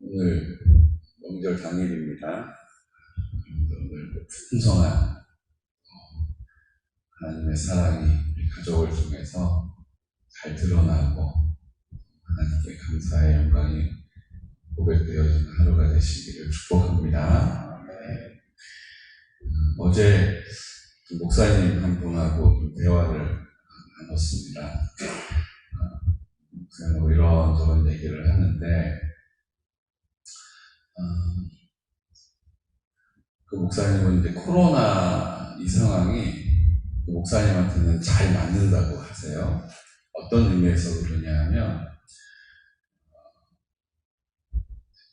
오늘 명절 당일입니다. 오늘 풍성한 어, 하나님의 사랑이 우리 가족을 통해서 잘 드러나고 하나님께 감사의 영광이 고백되어지는 하루가 되시기를 축복합니다. 네. 음, 어제 그 목사님 한 분하고 좀 대화를 나눴습니다. 어, 목사님 이런저런 얘기를 하는데 어, 그 목사님은 이제 코로나 이 상황이 그 목사님한테는 잘 맞는다고 하세요. 어떤 의미에서 그러냐 하면,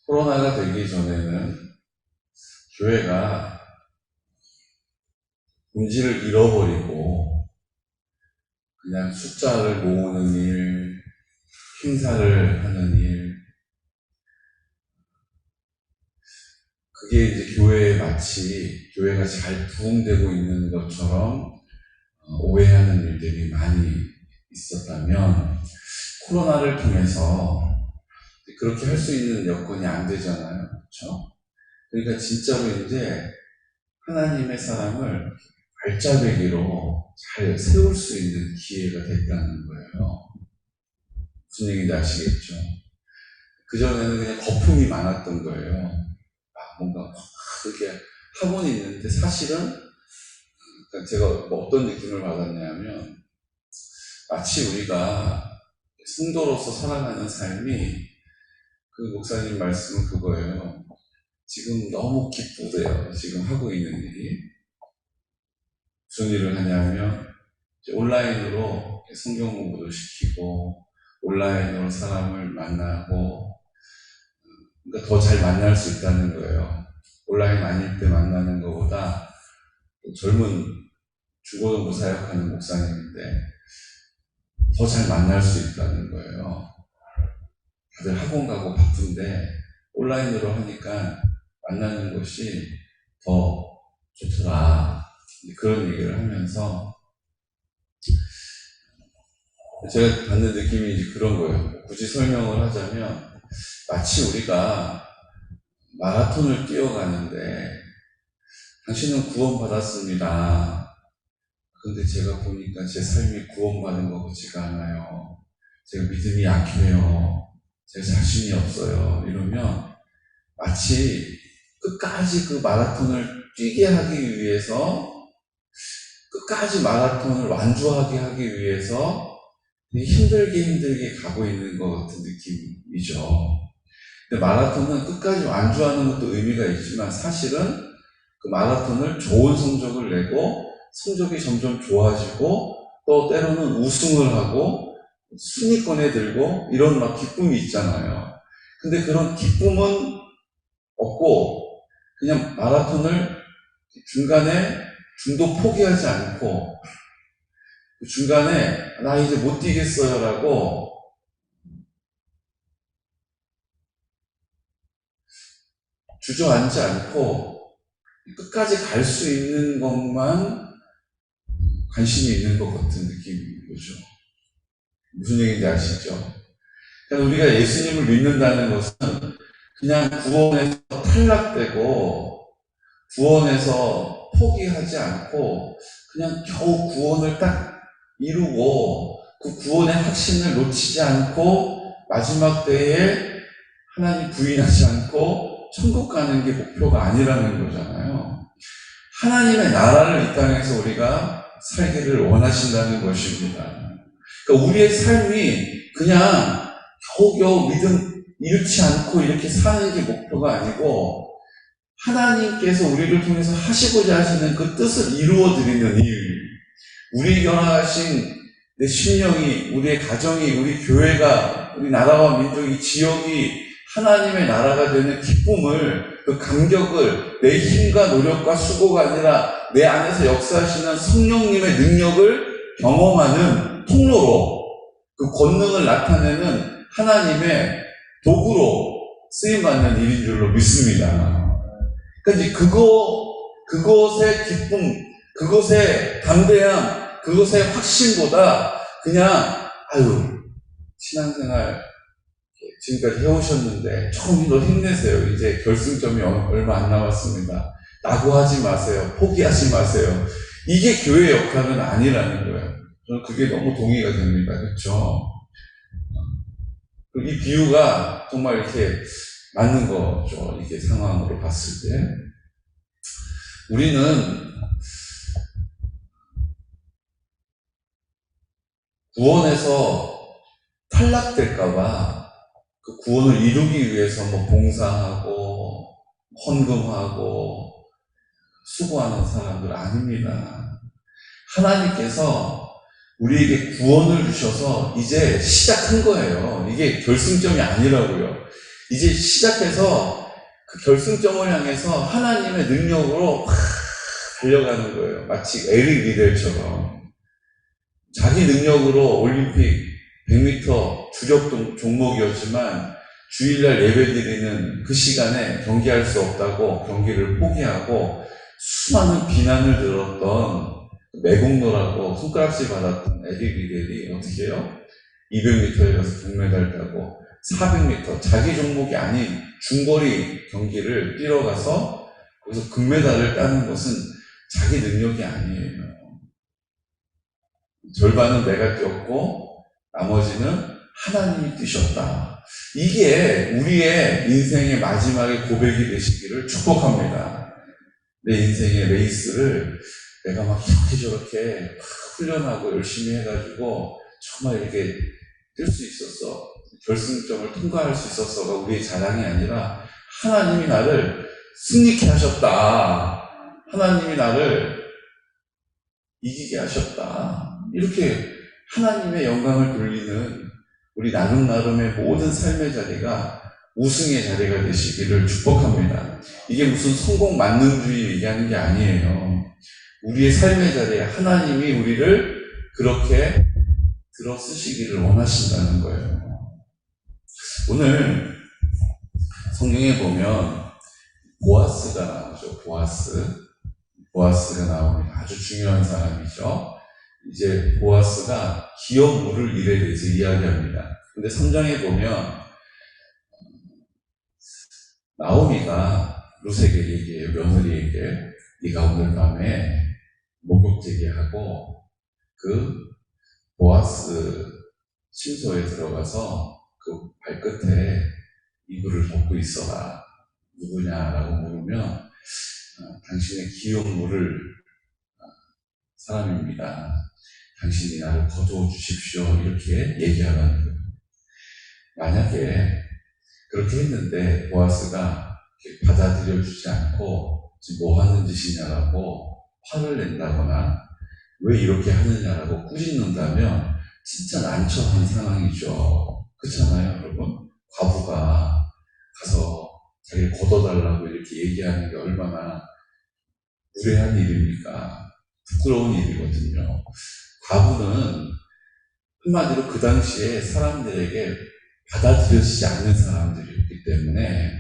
코로나가 되기 전에는 교회가 본질을 잃어버리고, 그냥 숫자를 모으는 일, 행사를 하는 일, 그게 이제 교회에 마치 교회가 잘 부흥되고 있는 것처럼 어, 오해하는 일들이 많이 있었다면 코로나를 통해서 그렇게 할 수 있는 여건이 안 되잖아요. 그렇죠? 그러니까 진짜로 이제 하나님의 사람을 발자배기로 잘 세울 수 있는 기회가 됐다는 거예요. 무슨 얘기인지 아시겠죠? 그전에는 그냥 거품이 많았던 거예요. 아, 뭔가 그렇게 하고는 있는데 사실은 그러니까 제가 뭐 어떤 느낌을 받았냐면 마치 우리가 성도로서 살아가는 삶이 그 목사님 말씀은 그거예요. 지금 너무 기쁘대요. 지금 하고 있는 일이. 무슨 일을 하냐면 온라인으로 성경 공부도 시키고 온라인으로 사람을 만나고 그러니까 더 잘 만날 수 있다는 거예요. 온라인 아닐 때 만나는 것보다 또 젊은 중고등부 사역하는 목사님인데 더 잘 만날 수 있다는 거예요. 다들 학원 가고 바쁜데 온라인으로 하니까 만나는 것이 더 좋더라. 그런 얘기를 하면서 제가 받는 느낌이 그런 거예요. 굳이 설명을 하자면 마치 우리가 마라톤을 뛰어가는데 당신은 구원받았습니다. 근데 제가 보니까 제 삶이 구원받은 것 같지가 않아요. 제가 믿음이 약해요. 제 자신이 없어요. 이러면 마치 끝까지 그 마라톤을 뛰게 하기 위해서 끝까지 마라톤을 완주하게 하기 위해서 힘들게 힘들게 가고 있는 것 같은 느낌이죠. 근데 마라톤은 끝까지 완주하는 것도 의미가 있지만 사실은 그 마라톤을 좋은 성적을 내고 성적이 점점 좋아지고 또 때로는 우승을 하고 순위권에 들고 이런 막 기쁨이 있잖아요. 근데 그런 기쁨은 없고 그냥 마라톤을 중간에 중도 포기하지 않고 그 중간에 나 이제 못 뛰겠어요라고 주저앉지 않고 끝까지 갈 수 있는 것만 관심이 있는 것 같은 느낌인 거죠. 무슨 얘기인지 아시죠? 그러니까 우리가 예수님을 믿는다는 것은 그냥 구원에서 탈락되고 구원에서 포기하지 않고 그냥 겨우 구원을 딱 이루고 그 구원의 확신을 놓치지 않고 마지막 때에 하나님 부인하지 않고 천국 가는 게 목표가 아니라는 거잖아요. 하나님의 나라를 이 땅에서 우리가 살기를 원하신다는 것입니다. 그러니까 우리의 삶이 그냥 겨우겨우 믿음 잃지 않고 이렇게 사는 게 목표가 아니고 하나님께서 우리를 통해서 하시고자 하시는 그 뜻을 이루어 드리는 일, 우리 연하신 내 심령이, 우리의 가정이, 우리 교회가, 우리 나라와 민족이, 지역이 하나님의 나라가 되는 기쁨을, 그 감격을 내 힘과 노력과 수고가 아니라 내 안에서 역사하시는 성령님의 능력을 경험하는 통로로 그 권능을 나타내는 하나님의 도구로 쓰임받는 일인 줄로 믿습니다. 그러니까 이제 그거, 그것의 기쁨, 그것의 담대함, 그것의 확신보다 그냥, 아유, 신앙생활 지금까지 해오셨는데 조금 더 힘내세요. 이제 결승점이 얼- 얼마 안 남았습니다. 낙오하지 마세요. 포기하지 마세요. 이게 교회 역할은 아니라는 거예요. 저는 그게 너무 동의가 됩니다. 그렇죠? 이 비유가 정말 이렇게 맞는 거죠. 이게 상황으로 봤을 때. 우리는 구원에서 탈락될까봐 그 구원을 이루기 위해서 뭐 봉사하고 헌금하고 수고하는 사람들 아닙니다. 하나님께서 우리에게 구원을 주셔서 이제 시작한 거예요. 이게 결승점이 아니라고요. 이제 시작해서 그 결승점을 향해서 하나님의 능력으로 확 달려가는 거예요. 마치 에릭 리델처럼. 자기 능력으로 올림픽 100m 주력 동- 종목이었지만 주일날 예배 드리는 그 시간에 경기할 수 없다고 경기를 포기하고 수많은 비난을 들었던 매국노라고 손가락질 받았던 에릭 리델이 어떻게 해요? 200m에 가서 금메달 따고 400m 자기 종목이 아닌 중거리 경기를 뛰러 가서 거기서 금메달을 따는 것은 자기 능력이 아니에요. 절반은 내가 뛰었고 나머지는 하나님이 뛰셨다. 이게 우리의 인생의 마지막의 고백이 되시기를 축복합니다. 내 인생의 레이스를 내가 막 이렇게 저렇게 막 훈련하고 열심히 해가지고 정말 이렇게 뛸 수 있었어. 결승점을 통과할 수 있었어가 우리의 자랑이 아니라 하나님이 나를 승리케 하셨다. 하나님이 나를 이기게 하셨다. 이렇게 하나님의 영광을 돌리는 우리 나름 나름의 모든 삶의 자리가 우승의 자리가 되시기를 축복합니다. 이게 무슨 성공 만능주의 얘기하는 게 아니에요. 우리의 삶의 자리에 하나님이 우리를 그렇게 들어 쓰시기를 원하신다는 거예요. 오늘 성경에 보면 보아스가 나오죠. 보아스. 보아스가 나옵니다. 아주 중요한 사람이죠. 이제 보아스가 기업 물을 일에 대해서 이야기합니다. 근데 3장에 보면 나오미가 루세에게 얘기해요. 며느리에게 네가 오늘 밤에 목욕제기 하고 그 보아스 침소에 들어가서 그 발끝에 이불을 덮고 있어라. 누구냐라고 물으면 어, 당신의 기업물을 어, 사람입니다. 당신이 나를 거두어 주십시오. 이렇게 얘기하라는 거예요. 만약에 그렇게 했는데 보아스가 받아들여 주지 않고 지금 뭐 하는 짓이냐라고 화를 낸다거나 왜 이렇게 하느냐라고 꾸짖는다면 진짜 난처한 상황이죠. 그렇잖아요, 여러분? 과부가 가서 자기를 걷어달라고 이렇게 얘기하는 게 얼마나 무례한 일입니까? 부끄러운 일이거든요. 과부는 한마디로 그 당시에 사람들에게 받아들여지지 않는 사람들이었기 때문에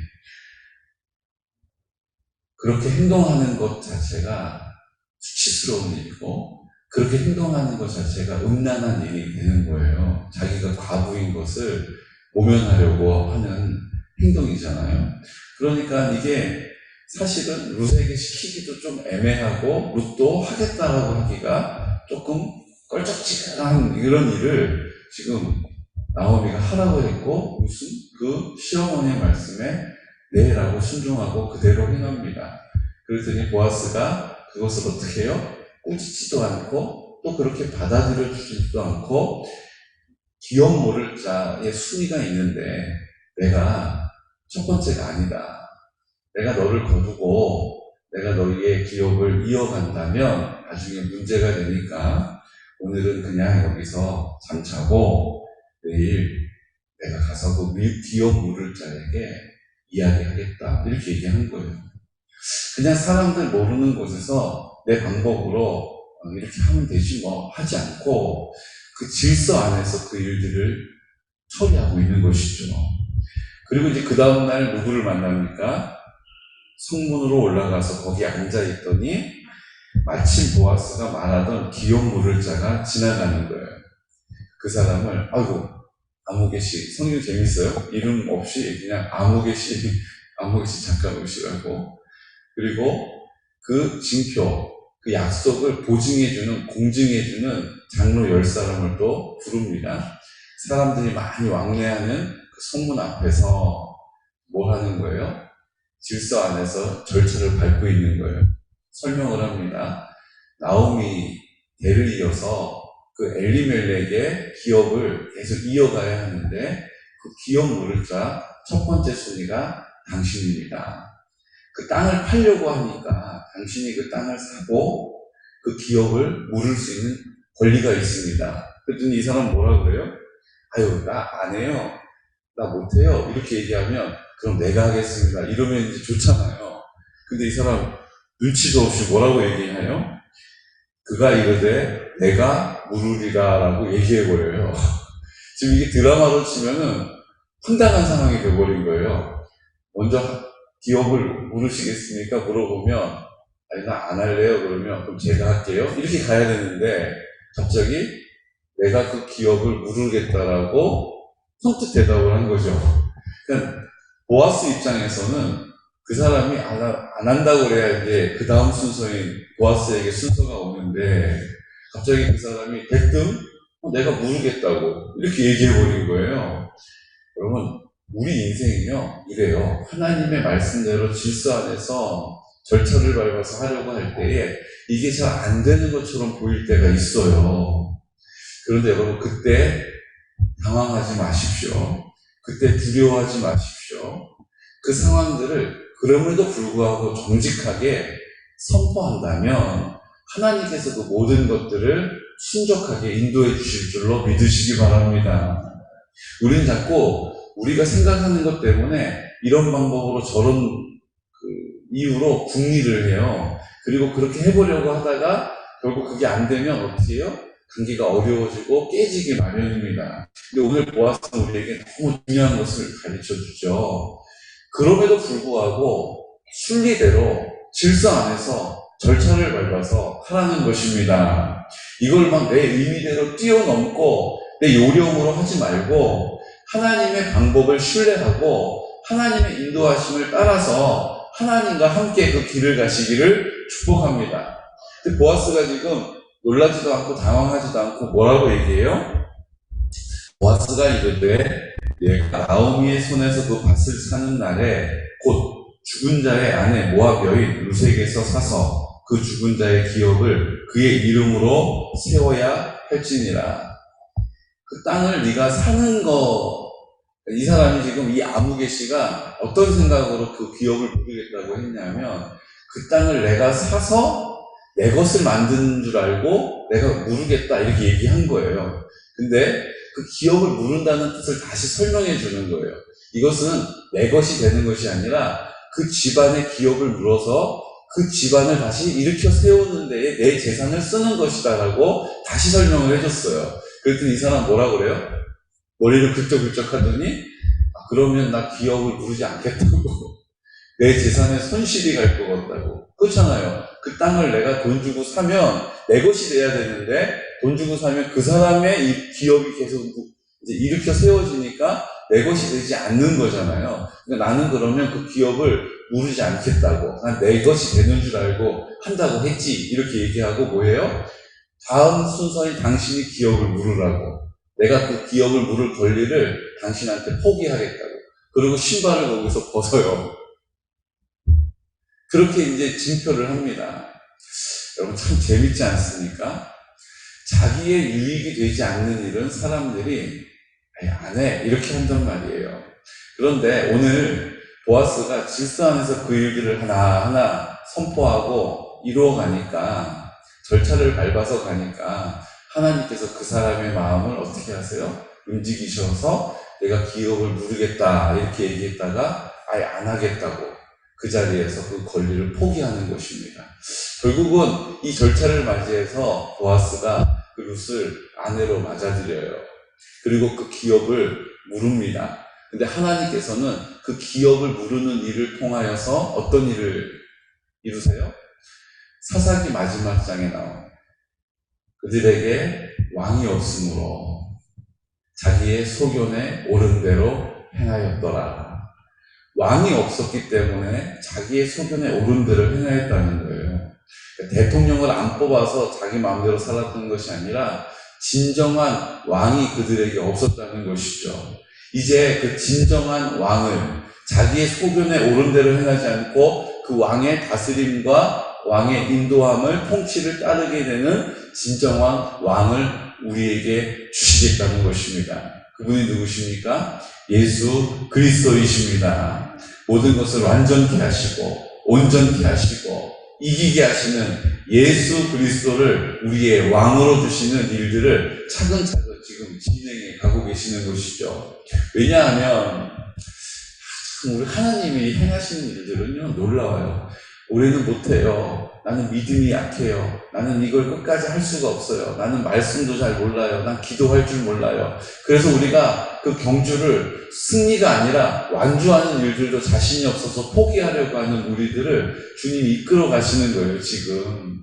그렇게 행동하는 것 자체가 수치스러운 일이고 그렇게 행동하는 것 자체가 음란한 일이 되는 거예요. 자기가 과부인 것을 모면하려고 하는 행동이잖아요. 그러니까 이게 사실은 룻에게 시키기도 좀 애매하고 룻도 하겠다라고 하기가 조금 껄쩍지근한 이런 일을 지금 나오미가 하라고 했고 무슨 그 시어머니의 말씀에 네라고 순종하고 그대로 행합니다. 그랬더니 보아스가 그것을 어떻게 해요? 꾸짖지도 않고 또 그렇게 받아들여 주지도 않고 기업 모를 자의 순위가 있는데 내가 첫 번째가 아니다. 내가 너를 거두고 내가 너희의 기업을 이어간다면 나중에 문제가 되니까 오늘은 그냥 여기서 잠자고 내일 내가 가서 그 미- 기업 물을 자에게 이야기하겠다. 이렇게 얘기한 거예요. 그냥 사람들 모르는 곳에서 내 방법으로 어, 이렇게 하면 되지 뭐 하지 않고 그 질서 안에서 그 일들을 처리하고 있는 것이죠. 그리고 이제 그 다음날 누구를 만납니까? 성문으로 올라가서 거기 앉아 있더니 마침 보아스가 말하던 기업 물을 자가 지나가는 거예요. 그 사람을 아이고 아무개씨 성경 재밌어요. 이름 없이 그냥 아무개씨 아무개씨 잠깐 오시라고 그리고 그 징표 그 약속을 보증해주는 공증해주는 장로 열 사람을 또 부릅니다. 사람들이 많이 왕래하는 그 성문 앞에서 뭘 하는 거예요? 질서 안에서 절차를 밟고 있는 거예요. 설명을 합니다. 나오미 대를 이어서 그 엘리멜렉의 기업을 계속 이어가야 하는데 그 기업 물을 자첫 번째 순위가 당신입니다. 그 땅을 팔려고 하니까 당신이 그 땅을 사고 그 기업을 물을 수 있는 권리가 있습니다. 그랬더니 이 사람 뭐라 그래요? 아유, 나 안 해요. 나 못해요. 이렇게 얘기하면 그럼 내가 하겠습니다. 이러면 이제 좋잖아요. 근데 이 사람 눈치도 없이 뭐라고 얘기하요? 그가 이르되 내가 물으리라 라고 얘기해버려요. 지금 이게 드라마로 치면은 황당한 상황이 돼버린 거예요. 먼저 기업을 물으시겠습니까? 물어보면 아니 나 안 할래요. 그러면 그럼 제가 할게요. 이렇게 가야 되는데 갑자기 내가 그 기업을 물으겠다라고 선뜻 대답을 한 거죠. 그러니까 보아스 입장에서는 그 사람이 안, 하- 안 한다고 그래야 이제 그 다음 순서인 보아스에게 순서가 오는데 갑자기 그 사람이 대뜸 어, 내가 물으겠다고 이렇게 얘기해버린 거예요. 여러분 우리 인생이요 이래요. 하나님의 말씀대로 질서 안에서 절차를 밟아서 하려고 할 때에 이게 잘 안 되는 것처럼 보일 때가 있어요. 그런데 여러분 그때 당황하지 마십시오. 그때 두려워하지 마십시오. 그 상황들을 그럼에도 불구하고 정직하게 선포한다면 하나님께서 그 모든 것들을 순적하게 인도해 주실 줄로 믿으시기 바랍니다. 우리는 자꾸 우리가 생각하는 것 때문에 이런 방법으로 저런 그 이유로 궁리를 해요. 그리고 그렇게 해보려고 하다가 결국 그게 안 되면 어떻게 해요? 관계가 어려워지고 깨지기 마련입니다. 근데 오늘 보아스는 우리에게 너무 중요한 것을 가르쳐 주죠. 그럼에도 불구하고 순리대로 질서 안에서 절차를 밟아서 하라는 것입니다. 이걸 막 내 의미대로 뛰어넘고 내 요령으로 하지 말고 하나님의 방법을 신뢰하고 하나님의 인도하심을 따라서 하나님과 함께 그 길을 가시기를 축복합니다. 보아스가 지금 놀라지도 않고 당황하지도 않고 뭐라고 얘기해요? 보아스가 이르되 내가 나오미의 손에서 그 밭을 사는 날에 곧 죽은 자의 아내 모압 여인 루색에서 사서 그 죽은 자의 기업을 그의 이름으로 세워야 할지니라. 그 땅을 네가 사는 거, 이 사람이 지금 이 아무개 씨가 어떤 생각으로 그 기업을 부리겠다고 했냐면 그 땅을 내가 사서 내 것을 만드는 줄 알고 내가 무르겠다 이렇게 얘기한 거예요. 근데 그 기업을 무른다는 뜻을 다시 설명해 주는 거예요. 이것은 내 것이 되는 것이 아니라 그 집안의 기업을 물어서 그 집안을 다시 일으켜 세우는 데에 내 재산을 쓰는 것이다라고 다시 설명을 해줬어요. 그랬더니 이 사람 뭐라 그래요? 머리를 긁적긁적 하더니 아, 그러면 나 기업을 부르지 않겠다고 내 재산에 손실이 갈 것 같다고 그렇잖아요. 그 땅을 내가 돈 주고 사면 내 것이 돼야 되는데 돈 주고 사면 그 사람의 이 기업이 계속 이제 일으켜 세워지니까 내 것이 되지 않는 거잖아요. 그러니까 나는 그러면 그 기업을 무르지 않겠다고. 난 내 것이 되는 줄 알고 한다고 했지. 이렇게 얘기하고 뭐예요? 다음 순서인 당신이 기업을 물으라고. 내가 그 기업을 물을 권리를 당신한테 포기하겠다고. 그리고 신발을 거기서 벗어요. 그렇게 이제 징표를 합니다. 여러분 참 재밌지 않습니까? 자기의 유익이 되지 않는 일은 사람들이 아니, 안 해. 이렇게 한단 말이에요. 그런데 오늘 보아스가 질서 안에서 그 일들을 하나하나 선포하고 이루어가니까 절차를 밟아서 가니까 하나님께서 그 사람의 마음을 어떻게 하세요? 움직이셔서 내가 기업을 누르겠다 이렇게 얘기했다가 아예 안 하겠다고 그 자리에서 그 권리를 포기하는 것입니다. 결국은 이 절차를 맞이해서 보아스가 그 룻을 아내로 맞아들여요. 그리고 그 기업을 물읍니다. 근데 하나님께서는 그 기업을 물으는 일을 통하여서 어떤 일을 이루세요? 사사기 마지막 장에 나온 그들에게 왕이 없으므로 자기의 소견에 옳은 대로 행하였더라. 왕이 없었기 때문에 자기의 소견에 대로 행하였다는 거예요. 그러니까 대통령을 안 뽑아서 자기 마음대로 살았던 것이 아니라 진정한 왕이 그들에게 없었다는 것이죠. 이제 그 진정한 왕을 자기의 소견에 옳은 대로 행하지 않고 그 왕의 다스림과 왕의 인도함을 통치를 따르게 되는 진정한 왕을 우리에게 주시겠다는 것입니다. 그분이 누구십니까? 예수 그리스도이십니다. 모든 것을 완전케 하시고 온전케 하시고 이기게 하시는 예수 그리스도를 우리의 왕으로 두시는 일들을 차근차근 지금 진행해 가고 계시는 것이죠. 왜냐하면 참 우리 하나님이 행하시는 일들은요 놀라워요. 우리는 못해요. 나는 믿음이 약해요. 나는 이걸 끝까지 할 수가 없어요. 나는 말씀도 잘 몰라요. 난 기도할 줄 몰라요. 그래서 우리가 그 경주를 승리가 아니라 완주하는 일들도 자신이 없어서 포기하려고 하는 우리들을 주님이 이끌어 가시는 거예요, 지금.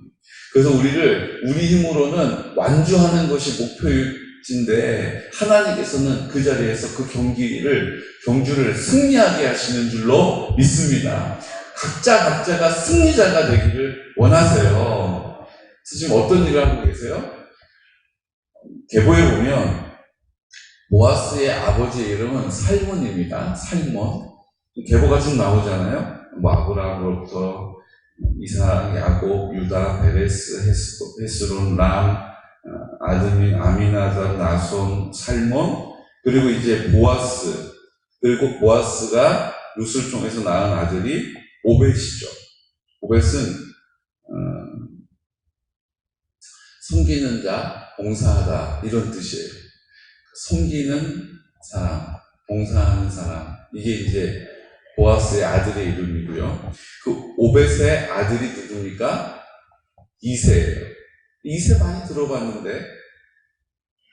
그래서 우리를 우리 힘으로는 완주하는 것이 목표일진데 하나님께서는 그 자리에서 그 경기를 경주를 승리하게 하시는 줄로 믿습니다. 각자 각자가 승리자가 되기를 원하세요. 지금 어떤 일을 하고 계세요? 계보에 보면 모아스의 아버지의 이름은 살몬입니다. 살몬. 계보가 좀 나오잖아요. 뭐 아브라함으로부터 이삭, 야곱, 유다, 베레스, 헤스, 헤스론, 람, 어, 아드민, 아미나답, 나손, 살몬, 그리고 이제 보아스, 그리고 보아스가 룻을 통해서 낳은 아들이 오벳이죠. 오벳은 어, 섬기는 자, 봉사하다 이런 뜻이에요. 섬기는 사람, 봉사하는 사람 이게 이제 보아스의 아들의 이름이고요. 그 오벳의 아들이 누굽니까? 이세예요. 이세 많이 들어봤는데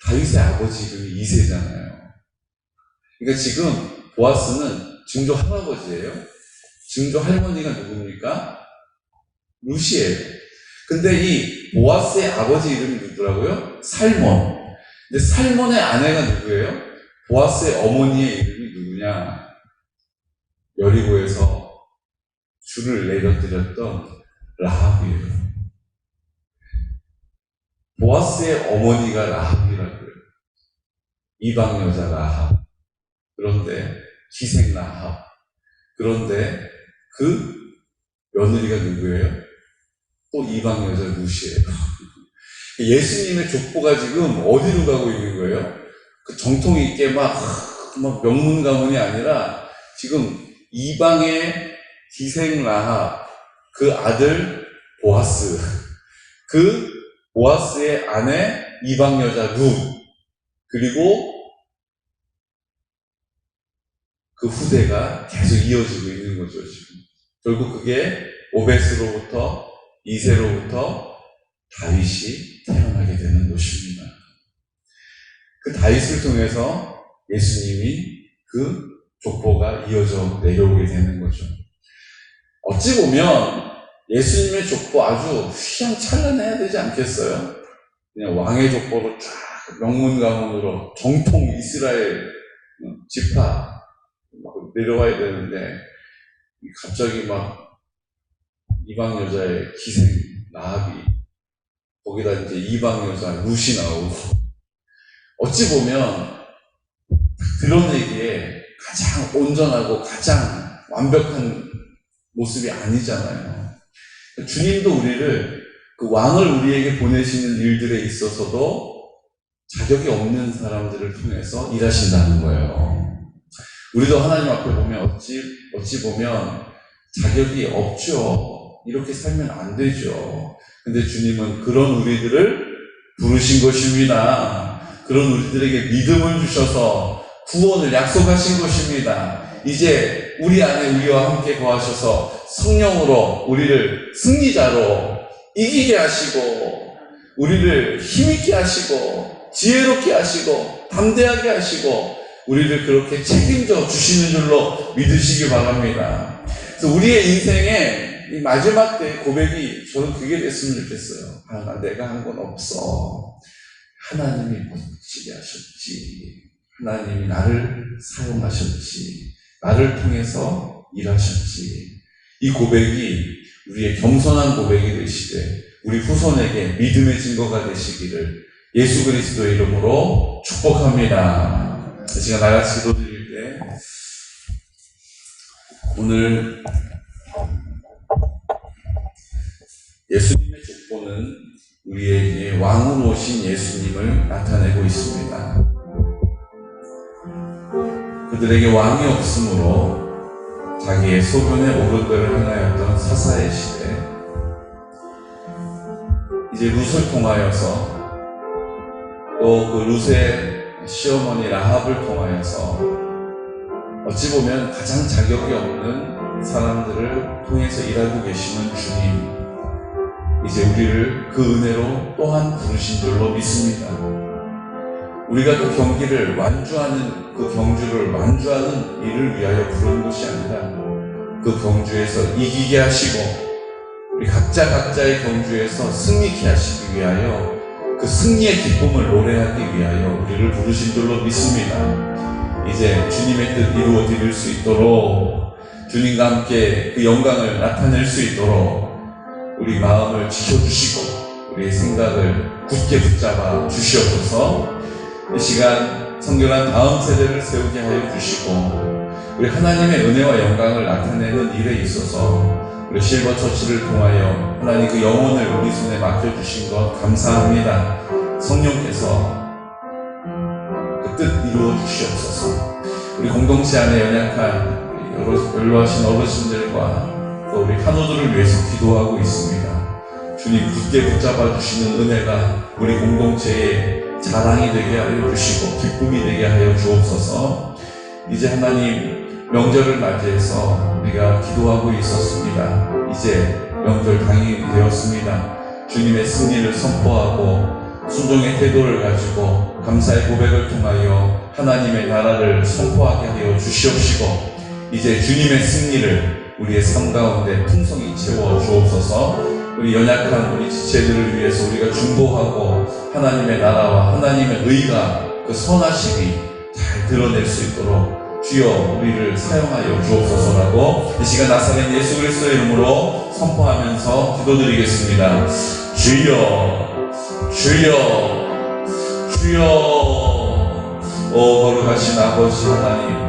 다윗의 아버지 이름이 이세잖아요. 그러니까 지금 보아스는 증조 할아버지예요. 증조 할머니가 누굽니까? 루시예요. 근데 이 보아스의 아버지 이름이 누구더라고요? 살몬. 근데 살몬의 아내가 누구예요? 보아스의 어머니의 이름이 누구냐? 여리고에서 줄을 내려드렸던 라합이에요. 보아스의 어머니가 라합이라고요. 이방 여자 라합. 그런데 기생 라합. 그런데 그 며느리가 누구예요? 또 이방 여자 루시예요. 예수님의 족보가 지금 어디로 가고 있는 거예요? 그 정통 있게 막, 막 명문 가문이 아니라 지금 이방의 기생 라합, 그 아들 보아스, 그 보아스의 아내 이방 여자 룻, 그리고 그 후대가 계속 이어지고 있는 거죠, 지금. 결국 그게 오벳으로부터 이세로부터 다윗이 태어나게 되는 것입니다. 그 다윗을 통해서 예수님이 그 족보가 이어져 내려오게 되는 거죠. 어찌 보면 예수님의 족보 아주 휘황찬란해야 되지 않겠어요? 그냥 왕의 족보로 쫙 명문 가문으로 정통 이스라엘 지파 막 내려와야 되는데 갑자기 막 이방 여자의 기생 나합이 거기다 이제 이방 여자 룻이 나오고 어찌 보면 드러내기에 가장 온전하고 가장 완벽한 모습이 아니잖아요. 주님도 우리를 그 왕을 우리에게 보내시는 일들에 있어서도 자격이 없는 사람들을 통해서 일하신다는 거예요. 우리도 하나님 앞에 보면 어찌, 어찌 보면 자격이 없죠. 이렇게 살면 안 되죠. 근데 주님은 그런 우리들을 부르신 것입니다. 그런 우리들에게 믿음을 주셔서 구원을 약속하신 것입니다. 이제 우리 안에 우리와 함께 거하셔서 성령으로 우리를 승리자로 이기게 하시고 우리를 힘있게 하시고 지혜롭게 하시고 담대하게 하시고 우리를 그렇게 책임져 주시는 줄로 믿으시기 바랍니다. 그래서 우리의 인생에 이 마지막 때 고백이 저는 그게 됐으면 좋겠어요. 아, 나 내가 한 건 없어. 하나님이 멋지게 하셨지. 하나님이 나를 사용하셨지. 나를 통해서 일하셨지. 이 고백이 우리의 겸손한 고백이 되시되 우리 후손에게 믿음의 증거가 되시기를 예수 그리스도의 이름으로 축복합니다. 이 시간 나같이 기도 드릴 때 오늘 예수님의 족보는 우리에게 왕으로 오신 예수님을 나타내고 있습니다. 그들에게 왕이 없으므로 자기의 소변의 옳은 대로 행하였던 사사의 시대 이제 룻을 통하여서 또 그 룻의 시어머니 라합을 통하여서 어찌 보면 가장 자격이 없는 사람들을 통해서 일하고 계시는 주님 이제 우리를 그 은혜로 또한 부르신 줄로 믿습니다. 우리가 그 경기를 완주하는 그 경주를 완주하는 일을 위하여 부르는 것이 아니라 그 경주에서 이기게 하시고 우리 각자 각자의 경주에서 승리케 하시기 위하여 그 승리의 기쁨을 노래하기 위하여 우리를 부르신 줄로 믿습니다. 이제 주님의 뜻 이루어 드릴 수 있도록 주님과 함께 그 영광을 나타낼 수 있도록 우리 마음을 지켜주시고 우리의 생각을 굳게 붙잡아 주시옵소서 이 시간 성결한 다음 세대를 세우게 하여 주시고 우리 하나님의 은혜와 영광을 나타내는 일에 있어서 우리 실버 처치를 통하여 하나님 그 영혼을 우리 손에 맡겨주신 것 감사합니다. 성령께서 그 뜻 이루어 주시옵소서. 우리 공동체 안에 연약한 연로하신 어르신들과 또 우리 환우들을 위해서 기도하고 있습니다. 주님 굳게 붙잡아 주시는 은혜가 우리 공동체의 자랑이 되게 하여 주시고 기쁨이 되게 하여 주옵소서. 이제 하나님 명절을 맞이해서 우리가 기도하고 있었습니다. 이제 명절 당이 되었습니다. 주님의 승리를 선포하고 순종의 태도를 가지고 감사의 고백을 통하여 하나님의 나라를 선포하게 하여 주시옵시고 이제 주님의 승리를 우리의 삶 가운데 풍성히 채워 주옵소서 우리 연약한 우리 지체들을 위해서 우리가 중보하고 하나님의 나라와 하나님의 의가 그 선하심이 잘 드러낼 수 있도록 주여 우리를 사용하여 주옵소서라고 이 시간 나사렛 예수 그리스도의 이름으로 선포하면서 기도드리겠습니다. 주여 주여 주여 오 거룩하신 아버지 하나님